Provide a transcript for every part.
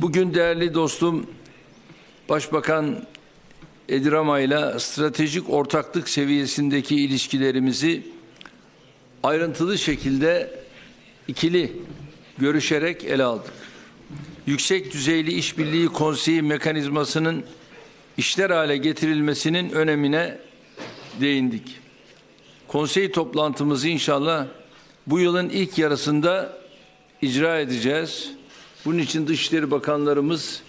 Bugün değerli dostum Başbakan Edirama ile stratejik ortaklık seviyesindeki ilişkilerimizi ayrıntılı şekilde ikili görüşerek ele aldık. Yüksek düzeyli işbirliği konseyi mekanizmasının işler hale getirilmesinin önemine değindik. Konsey toplantımızı inşallah bu yılın ilk yarısında icra edeceğiz. Bunun için Dışişleri Bakanlarımız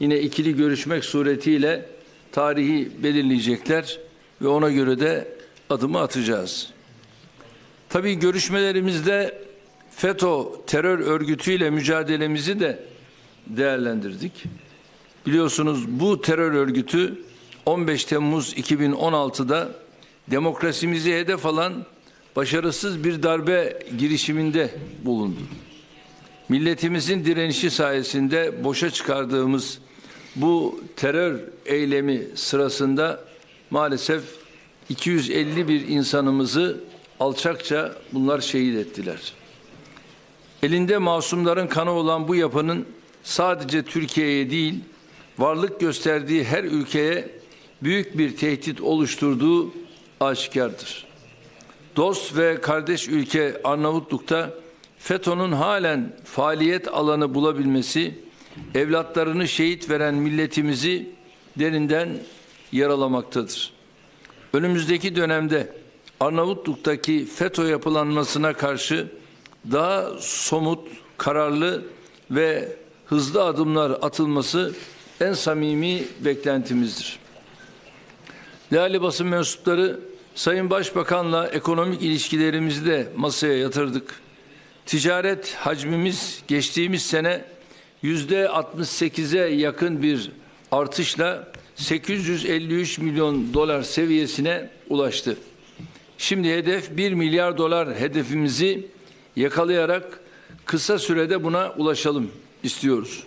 yine ikili görüşmek suretiyle tarihi belirleyecekler ve ona göre de adımı atacağız. Tabii görüşmelerimizde FETÖ terör örgütüyle mücadelemizi de değerlendirdik. Biliyorsunuz bu terör örgütü 15 Temmuz 2016'da demokrasimizi hedef alan başarısız bir darbe girişiminde bulundu. Milletimizin direnişi sayesinde boşa çıkardığımız bu terör eylemi sırasında maalesef 251 insanımızı alçakça bunlar şehit ettiler. Elinde masumların kanı olan bu yapının sadece Türkiye'ye değil, varlık gösterdiği her ülkeye büyük bir tehdit oluşturduğu aşikardır. Dost ve kardeş ülke Arnavutluk'ta FETÖ'nün halen faaliyet alanı bulabilmesi, evlatlarını şehit veren milletimizi derinden yaralamaktadır. Önümüzdeki dönemde Arnavutluk'taki FETÖ yapılanmasına karşı daha somut, kararlı ve hızlı adımlar atılması en samimi beklentimizdir. Değerli basın mensupları, Sayın Başbakan'la ekonomik ilişkilerimizi de masaya yatırdık. Ticaret hacmimiz geçtiğimiz sene yüzde 68'e yakın bir artışla 853 milyon dolar seviyesine ulaştı. Şimdi hedef 1 milyar dolar hedefimizi yakalayarak kısa sürede buna ulaşalım istiyoruz.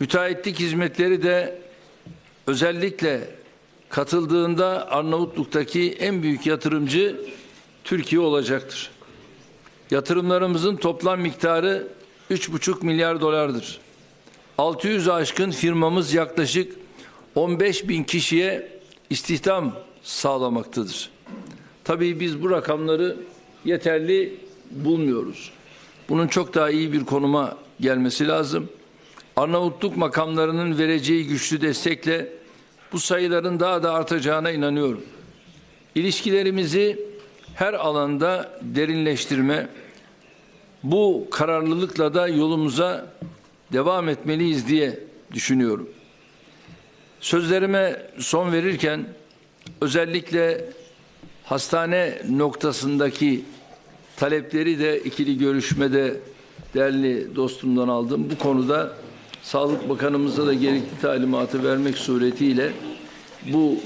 Müteahhitlik hizmetleri de özellikle katıldığında Arnavutluk'taki en büyük yatırımcı Türkiye olacaktır. Yatırımlarımızın toplam miktarı 3,5 milyar dolardır. 600 aşkın firmamız yaklaşık 15 bin kişiye istihdam sağlamaktadır. Tabii biz bu rakamları yeterli bulmuyoruz. Bunun çok daha iyi bir konuma gelmesi lazım. Arnavutluk makamlarının vereceği güçlü destekle bu sayıların daha da artacağına inanıyorum. İlişkilerimizi her alanda derinleştirme, bu kararlılıkla da yolumuza devam etmeliyiz diye düşünüyorum. Sözlerime son verirken özellikle hastane noktasındaki talepleri de ikili görüşmede değerli dostumdan aldım. Bu konuda Sağlık Bakanımıza da gerekli talimatı vermek suretiyle bu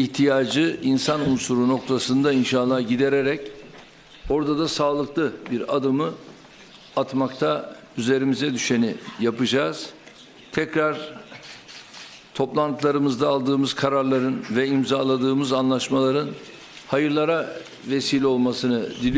ihtiyacı insan unsuru noktasında inşallah gidererek orada da sağlıklı bir adımı atmakta üzerimize düşeni yapacağız. Tekrar toplantılarımızda aldığımız kararların ve imzaladığımız anlaşmaların hayırlara vesile olmasını diliyorum.